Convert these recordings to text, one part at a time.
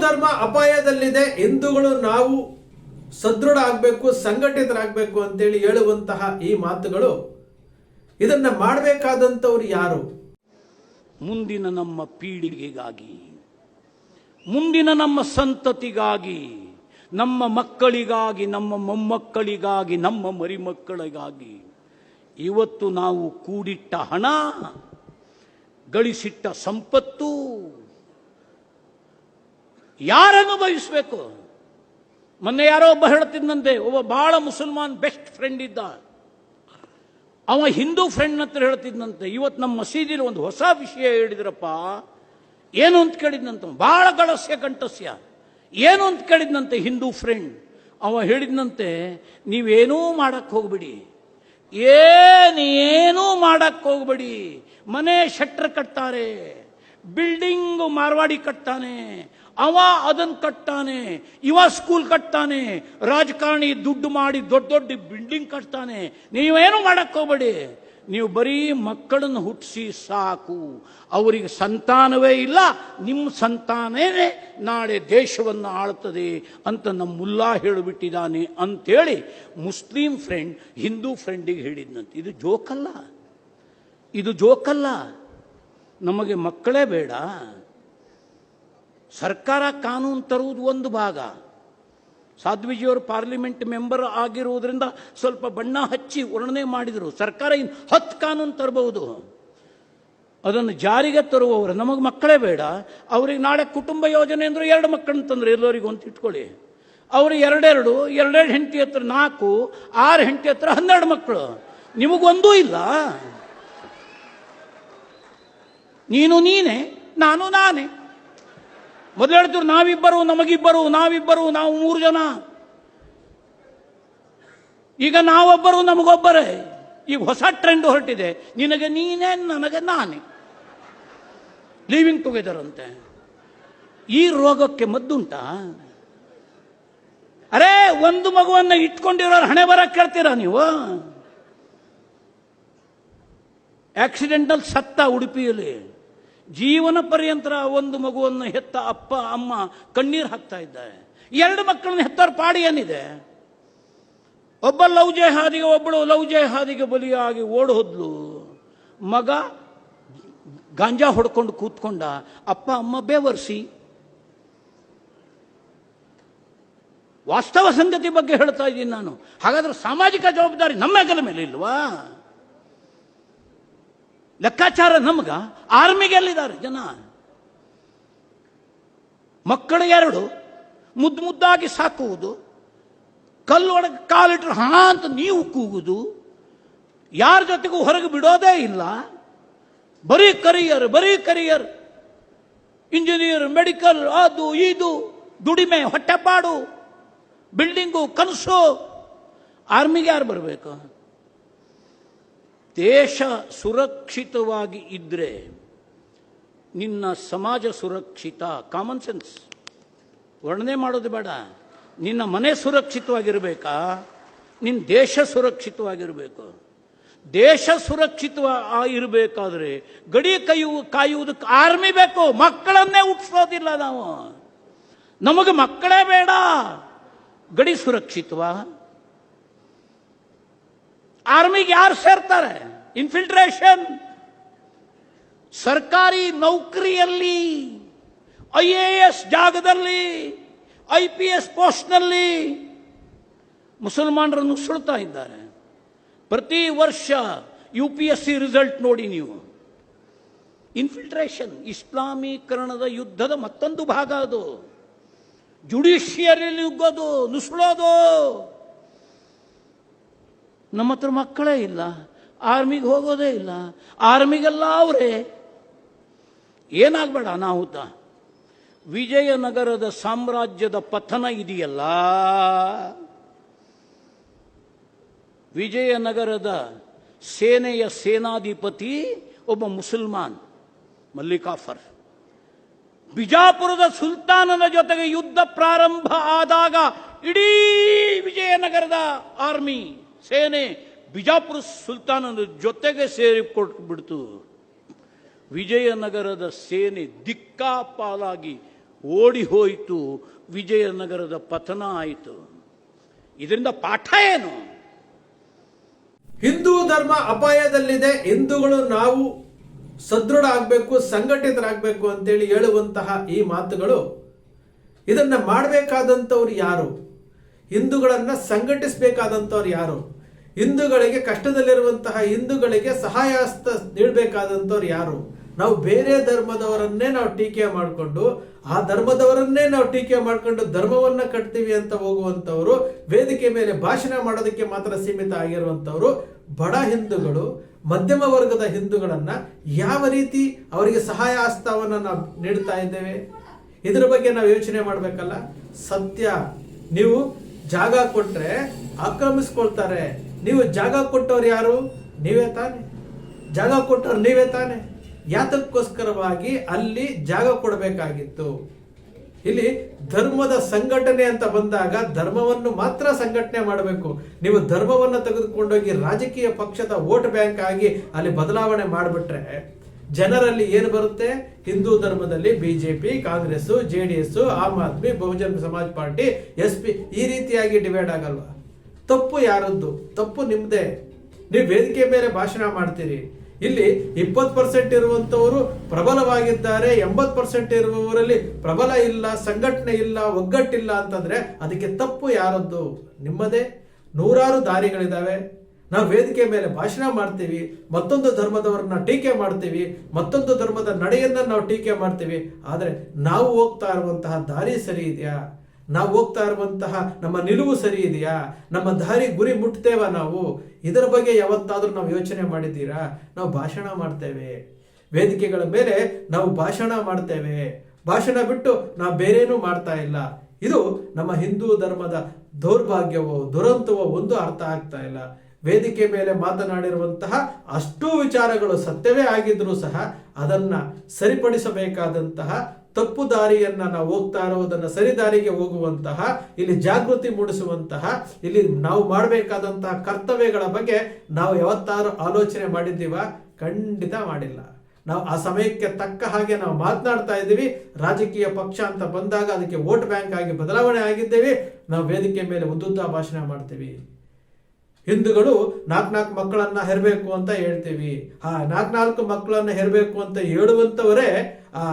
ಧರ್ಮ ಅಪಾಯದಲ್ಲಿದೆ ಹಿಂದೂಗಳು ನಾವು ಸದೃಢ ಆಗಬೇಕು ಸಂಘಟಿತರಾಗಬೇಕು ಅಂತೇಳಿ ಹೇಳುವಂತಹ ಈ ಮಾತುಗಳು. ಇದನ್ನ ಮಾಡಬೇಕಾದಂಥವ್ರು ಯಾರು? ಮುಂದಿನ ನಮ್ಮ ಪೀಳಿಗೆಗಾಗಿ, ಮುಂದಿನ ನಮ್ಮ ಸಂತತಿಗಾಗಿ, ನಮ್ಮ ಮಕ್ಕಳಿಗಾಗಿ, ನಮ್ಮ ಮೊಮ್ಮಕ್ಕಳಿಗಾಗಿ, ನಮ್ಮ ಮರಿಮಕ್ಕಳಿಗಾಗಿ ಇವತ್ತು ನಾವು ಕೂಡಿಟ್ಟ ಹಣ, ಗಳಿಸಿಟ್ಟ ಸಂಪತ್ತು ಯಾರನ್ನು ಬಯಸಬೇಕು? ಮೊನ್ನೆ ಯಾರೋ ಒಬ್ಬ ಹೇಳ್ತಿದ್ದಂತೆ ಒಬ್ಬ ಬಹಳ ಮುಸಲ್ಮಾನ್ ಬೆಸ್ಟ್ ಫ್ರೆಂಡ್ ಇದ್ದ. ಅವ ಹಿಂದೂ ಫ್ರೆಂಡ್ ಹತ್ರ ಹೇಳ್ತಿದ್ದಂತೆ ಇವತ್ತು ನಮ್ಮ ಮಸೀದಿಲಿ ಒಂದು ಹೊಸ ವಿಷಯ ಹೇಳಿದ್ರಪ್ಪ. ಏನು ಅಂತ ಕೇಳಿದ್ನಂತ ಬಹಳ ಗಳಸ್ಯ ಕಂಠಸ್ಯ. ಏನು ಅಂತ ಕೇಳಿದ್ನಂತೆ, ಹಿಂದೂ ಫ್ರೆಂಡ್? ಅವ ಹೇಳಿದ್ನಂತೆ, ನೀವೇನೂ ಮಾಡಕ್ ಹೋಗ್ಬಿಡಿ. ಏನೇನೂ ಮಾಡಕ್ಕೆ ಹೋಗ್ಬೇಡಿ. ಮನೆ ಶಟ್ರ್ ಕಟ್ತಾರೆ. ಬಿಲ್ಡಿಂಗು ಮಾರ್ವಾಡಿ ಕಟ್ತಾನೆ. ಅವ ಅದನ್ನು ಕಟ್ತಾನೆ ಇವ ಸ್ಕೂಲ್ ಕಟ್ತಾನೆ ರಾಜಕಾರಣಿ ದುಡ್ಡು ಮಾಡಿ ದೊಡ್ಡ ದೊಡ್ಡ ಬಿಲ್ಡಿಂಗ್ ಕಟ್ತಾನೆ. ನೀವೇನು ಮಾಡಕ್ ಹೋಗ್ಬೇಡಿ. ನೀವು ಬರೀ ಮಕ್ಕಳನ್ನು ಹುಟ್ಟಿಸಿ ಸಾಕು. ಅವರಿಗೆ ಸಂತಾನವೇ ಇಲ್ಲ ನಿಮ್ಮ ಸಂತಾನವೇ ನಾಳೆ ದೇಶವನ್ನು ಆಳ್ತದೆ ಅಂತ ನಮ್ಮ ಮುಲ್ಲಾ ಹೇಳಿಬಿಟ್ಟಿದ್ದಾನೆ ಅಂತೇಳಿ ಮುಸ್ಲಿಂ ಫ್ರೆಂಡ್ ಹಿಂದೂ ಫ್ರೆಂಡಿಗೆ ಹೇಳಿದ್ನಂತೆ. ಇದು ಜೋಕಲ್ಲ ಇದು ಜೋಕಲ್ಲ ನಮಗೆ ಮಕ್ಕಳೇ ಬೇಡ. ಸರ್ಕಾರ ಕಾನೂನು ತರುವುದು ಒಂದು ಭಾಗ. ಸಾಧ್ವಿಜಿಯವರು ಪಾರ್ಲಿಮೆಂಟ್ ಮೆಂಬರ್ ಆಗಿರುವುದರಿಂದ ಸ್ವಲ್ಪ ಬಣ್ಣ ಹಚ್ಚಿ ವರ್ಣನೆ ಮಾಡಿದರು. ಸರ್ಕಾರ ಇನ್ನು ಹತ್ತು ಕಾನೂನು ತರಬಹುದು. ಅದನ್ನು ಜಾರಿಗೆ ತರುವವರು, ನಮಗೆ ಮಕ್ಕಳೇ ಬೇಡ. ಅವ್ರಿಗೆ ನಾಳೆ ಕುಟುಂಬ ಯೋಜನೆ ಅಂದ್ರೆ ಎರಡು ಮಕ್ಕಳನ್ನ ತಂದರೆ ಎಲ್ಲರಿಗೂ ಅಂತ ಇಟ್ಕೊಳ್ಳಿ. ಅವರು ಎರಡೆರಡು ಎರಡೆರಡು ಹೆಂಡತಿ ಹತ್ರ ನಾಲ್ಕು, ಆರು ಹೆಂಡತಿ ಹತ್ರ ಹನ್ನೆರಡು ಮಕ್ಕಳು. ನಿಮಗೊಂದೂ ಇಲ್ಲ. ನೀನು ನೀನೇ, ನಾನು ನಾನೇ. ಮೊದಲು ಹೇಳ್ತಿದ್ರು, ನಾವಿಬ್ಬರು, ನಮಗಿಬ್ಬರು, ನಾವಿಬ್ಬರು, ನಾವು ಮೂರು ಜನ. ಈಗ ನಾವೊಬ್ಬರು, ನಮಗೊಬ್ಬರೇ. ಈಗ ಹೊಸ ಟ್ರೆಂಡ್ ಹೊರಟಿದೆ. ನಿನಗೆ ನೀನೇ, ನನಗೆ ನಾನೇ. ಲಿವಿಂಗ್ ಟುಗೆದರ್ ಅಂತೆ. ಈ ರೋಗಕ್ಕೆ ಮದ್ದುಂಟಾ? ಅರೇ, ಒಂದು ಮಗುವನ್ನು ಇಟ್ಕೊಂಡಿರೋರು ಹಣೆ ಬರ ಕೇಳ್ತೀರಾ ನೀವು? ಆಕ್ಸಿಡೆಂಟಲ್ ಸತ್ತ ಉಡುಪಿಯಲ್ಲಿ. ಜೀವನ ಪರ್ಯಂತರ ಒಂದು ಮಗುವನ್ನು ಹೆತ್ತ ಅಪ್ಪ, ಅಮ್ಮ ಕಣ್ಣೀರು ಹಾಕ್ತಾ ಇದ್ದಾರೆ. ಎರಡು ಮಕ್ಕಳನ್ನ ಹೆತ್ತವ್ರ ಪಾಡಿ ಏನಿದೆ? ಒಬ್ಬ ಲವ್ ಹಾದಿಗೆ ಒಬ್ಬಳು ಲವ್ ಹಾದಿಗೆ ಬಲಿಯಾಗಿ ಓಡ್ ಮಗ ಗಾಂಜಾ ಹೊಡ್ಕೊಂಡು ಕೂತ್ಕೊಂಡ, ಅಪ್ಪ, ಅಮ್ಮ ಬೇವರ್ಸಿ. ವಾಸ್ತವ ಸಂಗತಿ ಬಗ್ಗೆ ಹೇಳ್ತಾ ಇದ್ದೀನಿ ನಾನು. ಹಾಗಾದ್ರೆ ಸಾಮಾಜಿಕ ಜವಾಬ್ದಾರಿ ನಮ್ಮ ಮೇಲೆ ಇಲ್ವಾ? ಲೆಕ್ಕಾಚಾರ ನಮ್ಗ ಆರ್ಮಿಗೆ ಎಲ್ಲಿದ್ದಾರೆ ಜನ. ಮಕ್ಕಳು ಎರಡು, ಮುದ್ದು ಮುದ್ದಾಗಿ ಸಾಕುವುದು ಕಲ್ಲೊಳಗೆ ಕಾಲಿಟ್ರೆ ಹಣ ಅಂತ ನೀವು ಕೂಗುದು, ಯಾರ ಜೊತೆಗೂ ಹೊರಗೆ ಬಿಡೋದೇ ಇಲ್ಲ. ಬರೀ ಕರಿಯರ್ ಬರೀ ಕರಿಯರ್. ಇಂಜಿನಿಯರ್, ಮೆಡಿಕಲ್, ಅದು, ಇದು, ದುಡಿಮೆ, ಹೊಟ್ಟೆಪಾಡು, ಬಿಲ್ಡಿಂಗು, ಕನಸು. ಆರ್ಮಿಗೆ ಯಾರು ಬರಬೇಕು? ದೇಶ ಸುರಕ್ಷಿತವಾಗಿ ಇದ್ದರೆ ನಿನ್ನ ಸಮಾಜ ಸುರಕ್ಷಿತ ಕಾಮನ್ ಸೆನ್ಸ್ ವರ್ಣನೆ ಮಾಡೋದು ಬೇಡ. ನಿನ್ನ ಮನೆ ಸುರಕ್ಷಿತವಾಗಿರಬೇಕಾ? ನಿನ್ನ ದೇಶ ಸುರಕ್ಷಿತವಾಗಿರಬೇಕು. ದೇಶ ಸುರಕ್ಷಿತ ಇರಬೇಕಾದ್ರೆ ಗಡಿ ಕೈಯು ಕಾಯುವುದಕ್ಕೆ ಆರ್ಮಿ ಬೇಕು. ಮಕ್ಕಳನ್ನೇ ಹುಟ್ಟಿಸೋದಿಲ್ಲ ನಾವು. ನಮಗೆ ಮಕ್ಕಳೇ ಬೇಡ. ಗಡಿ ಸುರಕ್ಷಿತವಾ? ಆರ್ಮಿಗೆ ಯಾರು ಸೇರ್ತಾರೆ? ಇನ್ಫಿಲ್ಟ್ರೇಷನ್ ಸರ್ಕಾರಿ ನೌಕರಿಯಲ್ಲಿ ಐ ಎ ಎಸ್ ಜಾಗದಲ್ಲಿ ಐ ಪಿ ಎಸ್ ಪೋಸ್ಟ್ನಲ್ಲಿ ಮುಸಲ್ಮಾನರನ್ನು ಸುಳ್ತಾ ಇದ್ದಾರೆ. ಪ್ರತಿ ವರ್ಷ U P S C result ನೋಡಿ ನೀವು. ಇನ್ಫಿಲ್ಟ್ರೇಷನ್ ಇಸ್ಲಾಮೀಕರಣದ ಯುದ್ಧದ ಮತ್ತೊಂದು ಭಾಗ ಅದು. ಜುಡಿಷಿಯರಿ ನುಗ್ಗೋದು, ನುಸುಳೋದು. ನಮ್ಮ ಹತ್ರ ಮಕ್ಕಳೇ ಇಲ್ಲ, ಆರ್ಮಿಗೆ ಹೋಗೋದೇ ಇಲ್ಲ, ಆರ್ಮಿಗೆಲ್ಲ ಅವರೇ. ಏನಾಗಬೇಡ ಅನಾಹುತ. ವಿಜಯನಗರದ ಸಾಮ್ರಾಜ್ಯದ ಪತನ ಇದೆಯಲ್ಲ. ವಿಜಯನಗರದ ಸೇನೆಯ ಸೇನಾಧಿಪತಿ ಒಬ್ಬ ಮುಸಲ್ಮಾನ್, ಮಲ್ಲಿಕಾಫರ್. ಬಿಜಾಪುರದ ಸುಲ್ತಾನನ ಜೊತೆಗೆ ಯುದ್ಧ ಪ್ರಾರಂಭ ಆದಾಗ ಇಡೀ ವಿಜಯನಗರದ ಆರ್ಮಿ ಸೇನೆ ಬಿಜಾಪುರ ಸುಲ್ತಾನನ ಜೊತೆಗೆ ಸೇರಿಕೊಟ್ಬಿಡ್ತು ವಿಜಯನಗರದ ಸೇನೆ ದಿಕ್ಕಾಪಾಲಾಗಿ ಓಡಿ ಹೋಯಿತು. ವಿಜಯನಗರದ ಪತನ ಆಯಿತು. ಇದರಿಂದ ಪಾಠ ಏನು? ಹಿಂದೂ ಧರ್ಮ ಅಪಾಯದಲ್ಲಿದೆ. ಹಿಂದೂಗಳು ನಾವು ಸದೃಢ ಆಗಬೇಕು ಸಂಘಟಿತರಾಗಬೇಕು ಅಂತೇಳಿ ಹೇಳುವಂತಹ ಈ ಮಾತುಗಳು ಇದನ್ನು ಮಾಡಬೇಕಾದಂಥವ್ರು ಯಾರು? ಹಿಂದೂಗಳನ್ನ ಸಂಘಟಿಸಬೇಕಾದಂಥವ್ರು ಯಾರು? ಹಿಂದೂಗಳಿಗೆ ಕಷ್ಟದಲ್ಲಿರುವಂತಹ ಹಿಂದೂಗಳಿಗೆ ಸಹಾಯ ಹಸ್ತ ನೀಡಬೇಕಾದಂಥವ್ರು ಯಾರು? ನಾವು ಬೇರೆ ಧರ್ಮದವರನ್ನೇ ನಾವು ಟೀಕೆ ಮಾಡಿಕೊಂಡು, ಆ ಧರ್ಮದವರನ್ನೇ ನಾವು ಟೀಕೆ ಮಾಡ್ಕೊಂಡು ಧರ್ಮವನ್ನ ಕಟ್ತೀವಿ ಅಂತ ಹೋಗುವಂಥವ್ರು, ವೇದಿಕೆ ಮೇಲೆ ಭಾಷಣ ಮಾಡೋದಕ್ಕೆ ಮಾತ್ರ ಸೀಮಿತ ಆಗಿರುವಂಥವ್ರು ಬಡ ಹಿಂದೂಗಳು, ಮಧ್ಯಮ ವರ್ಗದ ಹಿಂದೂಗಳನ್ನ ಯಾವ ರೀತಿ ಅವರಿಗೆ ಸಹಾಯ ಹಸ್ತವನ್ನು ನಾವು ನೀಡ್ತಾ ಇದ್ದೇವೆ? ಇದರ ಬಗ್ಗೆ ನಾವು ಯೋಚನೆ ಮಾಡಬೇಕಲ್ಲ? ಸತ್ಯ, ನೀವು ಜಾಗ ಕೊಟ್ರೆ ಆಕ್ರಮಿಸ್ಕೊಳ್ತಾರೆ. ನೀವು ಜಾಗ ಕೊಟ್ಟವ್ರು ಯಾರು? ನೀವೇ ತಾನೆ. ಜಾಗ ಕೊಟ್ಟವ್ರು ನೀವೇ ತಾನೆ. ಯಾತಕ್ಕೋಸ್ಕರವಾಗಿ ಅಲ್ಲಿ ಜಾಗ ಕೊಡಬೇಕಾಗಿತ್ತು. ಇಲ್ಲಿ ಧರ್ಮದ ಸಂಘಟನೆ ಅಂತ ಬಂದಾಗ ಧರ್ಮವನ್ನು ಮಾತ್ರ ಸಂಘಟನೆ ಮಾಡಬೇಕು. ನೀವು ಧರ್ಮವನ್ನು ತೆಗೆದುಕೊಂಡೋಗಿ ರಾಜಕೀಯ ಪಕ್ಷದ ವೋಟ್ ಬ್ಯಾಂಕ್ ಆಗಿ ಅಲ್ಲಿ ಬದಲಾವಣೆ ಮಾಡಿಬಿಟ್ರೆ ಜನರಲ್ಲಿ ಏನು ಬರುತ್ತೆ? ಹಿಂದೂ ಧರ್ಮದಲ್ಲಿ BJP Congress J D S Aam Aadmi, Bahujan Samaj party, S P, ಈ ರೀತಿಯಾಗಿ ಡಿವೈಡ್ ಆಗಲ್ವಾ? ತಪ್ಪು ಯಾರದ್ದು? ತಪ್ಪು ನಿಮ್ಮದೇ ನೀವು ವೇದಿಕೆ ಮೇಲೆ ಭಾಷಣ ಮಾಡ್ತೀರಿ. ಇಲ್ಲಿ ಇಪ್ಪತ್ತು ಪರ್ಸೆಂಟ್ ಇರುವಂತವರು ಪ್ರಬಲವಾಗಿದ್ದಾರೆ, ಎಂಬತ್ತು ಪರ್ಸೆಂಟ್ ಇರುವವರಲ್ಲಿ ಪ್ರಬಲ ಇಲ್ಲ, ಸಂಘಟನೆ ಇಲ್ಲ, ಒಗ್ಗಟ್ಟಿಲ್ಲ ಅಂತಂದ್ರೆ ಅದಕ್ಕೆ ತಪ್ಪು ಯಾರದ್ದು? ನಿಮ್ಮದೇ. ನೂರಾರು ದಾರಿಗಳಿದಾವೆ. ನಾವು ವೇದಿಕೆ ಮೇಲೆ ಭಾಷಣ ಮಾಡ್ತೀವಿ, ಮತ್ತೊಂದು ಧರ್ಮದವರನ್ನ ಟೀಕೆ ಮಾಡ್ತೀವಿ, ಮತ್ತೊಂದು ಧರ್ಮದ ನಡೆಯನ್ನ ನಾವು ಟೀಕೆ ಮಾಡ್ತೀವಿ. ಆದರೆ ನಾವು ಹೋಗ್ತಾ ಇರುವಂತಹ ದಾರಿ ಸರಿ ಇದೆಯಾ? ನಾವು ಹೋಗ್ತಾ ಇರುವಂತಹ ನಮ್ಮ ನಿಲುವು ಸರಿ ಇದೆಯಾ? ನಮ್ಮ ದಾರಿ ಗುರಿ ಮುಟ್ತೇವ ನಾವು? ಇದರ ಬಗ್ಗೆ ಯಾವತ್ತಾದರೂ ನಾವು ಯೋಚನೆ ಮಾಡಿದ್ದೀರಾ? ನಾವು ಭಾಷಣ ಮಾಡ್ತೇವೆ. ವೇದಿಕೆಗಳ ಮೇಲೆ ನಾವು ಭಾಷಣ ಮಾಡ್ತೇವೆ. ಭಾಷಣ ಬಿಟ್ಟು ನಾವು ಬೇರೇನೂ ಮಾಡ್ತಾ ಇಲ್ಲ. ಇದು ನಮ್ಮ ಹಿಂದೂ ಧರ್ಮದ ದೌರ್ಭಾಗ್ಯವೋ, ದುರಂತವೋ ಒಂದು ಅರ್ಥ ಆಗ್ತಾ ಇಲ್ಲ. ವೇದಿಕೆ ಮೇಲೆ ಮಾತನಾಡಿರುವಂತಹ ಅಷ್ಟೂ ವಿಚಾರಗಳು ಸತ್ಯವೇ ಆಗಿದ್ರೂ ಸಹ ಅದನ್ನ ಸರಿಪಡಿಸಬೇಕಾದಂತಹ ತಪ್ಪು ದಾರಿಯನ್ನ ನಾವು ಹೋಗ್ತಾ ಇರೋದನ್ನು ಸರಿದಾರಿಗೆ ಹೋಗುವಂತಹ, ಇಲ್ಲಿ ಜಾಗೃತಿ ಮೂಡಿಸುವಂತಹ, ಇಲ್ಲಿ ನಾವು ಮಾಡಬೇಕಾದಂತಹ ಕರ್ತವ್ಯಗಳ ಬಗ್ಗೆ ನಾವು ಯಾವತ್ತಾರು ಆಲೋಚನೆ ಮಾಡಿದ್ದೀವ? ಖಂಡಿತ ಮಾಡಿಲ್ಲ. ನಾವು ಆ ಸಮಯಕ್ಕೆ ತಕ್ಕ ಹಾಗೆ ನಾವು ಮಾತನಾಡ್ತಾ ಇದ್ದೀವಿ. ರಾಜಕೀಯ ಪಕ್ಷ ಅಂತ ಬಂದಾಗ ಅದಕ್ಕೆ ವೋಟ್ ಬ್ಯಾಂಕ್ ಆಗಿ ಬದಲಾವಣೆ ಆಗಿದ್ದೇವೆ. ನಾವು ವೇದಿಕೆ ಮೇಲೆ ಉದ್ದುದ್ದ ಭಾಷಣ ಮಾಡ್ತೀವಿ. ಹಿಂದೂಗಳು ನಾಲ್ಕು ನಾಲ್ಕು ಮಕ್ಕಳನ್ನ ಹೆರಬೇಕು ಅಂತ ಹೇಳ್ತೀವಿ. ಆ ನಾಲ್ಕು ನಾಲ್ಕು ಮಕ್ಕಳನ್ನ ಹೆರಬೇಕು ಅಂತ ಹೇಳುವಂತವರೇ, ಆ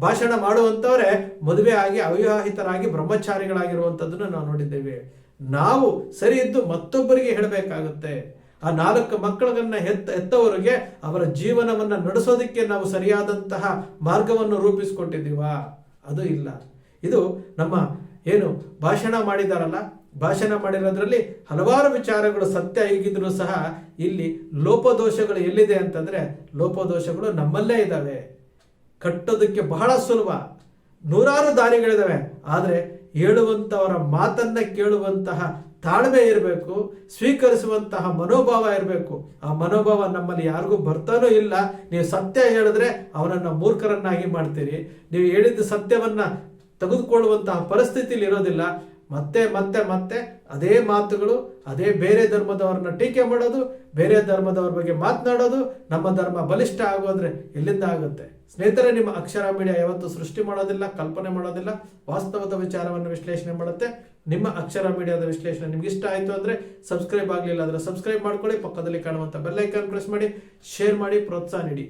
ಭಾಷಣ ಮಾಡುವಂತವರೇ ಮದುವೆ ಆಗಿ ಅವಿವಾಹಿತರಾಗಿ ಬ್ರಹ್ಮಚಾರಿಗಳಾಗಿರುವಂಥದ್ದನ್ನು ನಾವು ನೋಡಿದ್ದೇವೆ. ನಾವು ಸರಿ ಇದ್ದು ಮತ್ತೊಬ್ಬರಿಗೆ ಹೇಳಬೇಕಾಗುತ್ತೆ ಆ ನಾಲ್ಕು ಮಕ್ಕಳನ್ನ ಹೆತ್ತ ಎತ್ತವರಿಗೆ ಅವರ ಜೀವನವನ್ನ ನಡೆಸೋದಕ್ಕೆ ನಾವು ಸರಿಯಾದಂತಹ ಮಾರ್ಗವನ್ನು ರೂಪಿಸ್ಕೊಟ್ಟಿದ್ದೀವಾ. ಅದು ಇಲ್ಲ. ಇದು ನಮ್ಮ ಏನು ಭಾಷಣ ಮಾಡಿದಾರಲ್ಲ ಭಾಷಣ ಮಾಡಿರೋದ್ರಲ್ಲಿ ಹಲವಾರು ವಿಚಾರಗಳು ಸತ್ಯ ಹೇಗಿದ್ರೂ ಸಹ ಇಲ್ಲಿ ಲೋಪದೋಷಗಳು ಎಲ್ಲಿದೆ ಅಂತಂದ್ರೆ ಲೋಪದೋಷಗಳು ನಮ್ಮಲ್ಲೇ ಇದ್ದಾವೆ. ಕಟ್ಟೋದಕ್ಕೆ ಬಹಳ ಸುಲಭ. ನೂರಾರು ದಾರಿಗಳಿದ್ದಾವೆ ಆದರೆ ಹೇಳುವಂತವರ ಮಾತನ್ನ ಕೇಳುವಂತಹ ತಾಳ್ಮೆ ಇರಬೇಕು, ಸ್ವೀಕರಿಸುವಂತಹ ಮನೋಭಾವ ಇರಬೇಕು. ಆ ಮನೋಭಾವ ನಮ್ಮಲ್ಲಿ ಯಾರಿಗೂ ಬರ್ತಾನೂ ಇಲ್ಲ, ನೀವು ಸತ್ಯ ಹೇಳಿದ್ರೆ ಅವರನ್ನು ಮೂರ್ಖರನ್ನಾಗಿ ಮಾಡ್ತೀರಿ. ನೀವು ಹೇಳಿದ ಸತ್ಯವನ್ನ ತೆಗೆದುಕೊಳ್ಳುವಂತಹ ಪರಿಸ್ಥಿತಿಲಿ ಇರೋದಿಲ್ಲ. ಮತ್ತೆ ಮತ್ತೆ ಮತ್ತೆ ಅದೇ ಮಾತುಗಳು, ಅದೇ ಬೇರೆ ಧರ್ಮದವ್ರನ್ನ ಟೀಕೆ ಮಾಡೋದು, ಬೇರೆ ಧರ್ಮದವ್ರ ಬಗ್ಗೆ ಮಾತನಾಡೋದು, ನಮ್ಮ ಧರ್ಮ ಬಲಿಷ್ಠ ಆಗೋದ್ರೆ ಎಲ್ಲಿಂದ ಆಗುತ್ತೆ? ಸ್ನೇಹಿತರೆ, ನಿಮ್ಮ ಅಕ್ಷರ ಮೀಡಿಯಾ ಯಾವತ್ತೂ ಸೃಷ್ಟಿ ಮಾಡೋದಿಲ್ಲ, ಕಲ್ಪನೆ ಮಾಡೋದಿಲ್ಲ, ವಾಸ್ತವದ ವಿಚಾರವನ್ನು ವಿಶ್ಲೇಷಣೆ ಮಾಡುತ್ತೆ. ನಿಮ್ಮ ಅಕ್ಷರ ಮೀಡಿಯಾದ ವಿಶ್ಲೇಷಣೆ ನಿಮ್ಗೆ ಇಷ್ಟ ಆಯಿತು ಅಂದ್ರೆ ಸಬ್ಸ್ಕ್ರೈಬ್ ಆಗಲಿಲ್ಲ ಅಂದ್ರೆ ಸಬ್ಸ್ಕ್ರೈಬ್ ಮಾಡ್ಕೊಳ್ಳಿ, ಪಕ್ಕದಲ್ಲಿ ಕಾಣುವಂಥ ಬೆಲ್ಲೈಕಾನ್ ಪ್ರೆಸ್ ಮಾಡಿ, ಶೇರ್ ಮಾಡಿ, ಪ್ರೋತ್ಸಾಹ ನೀಡಿ.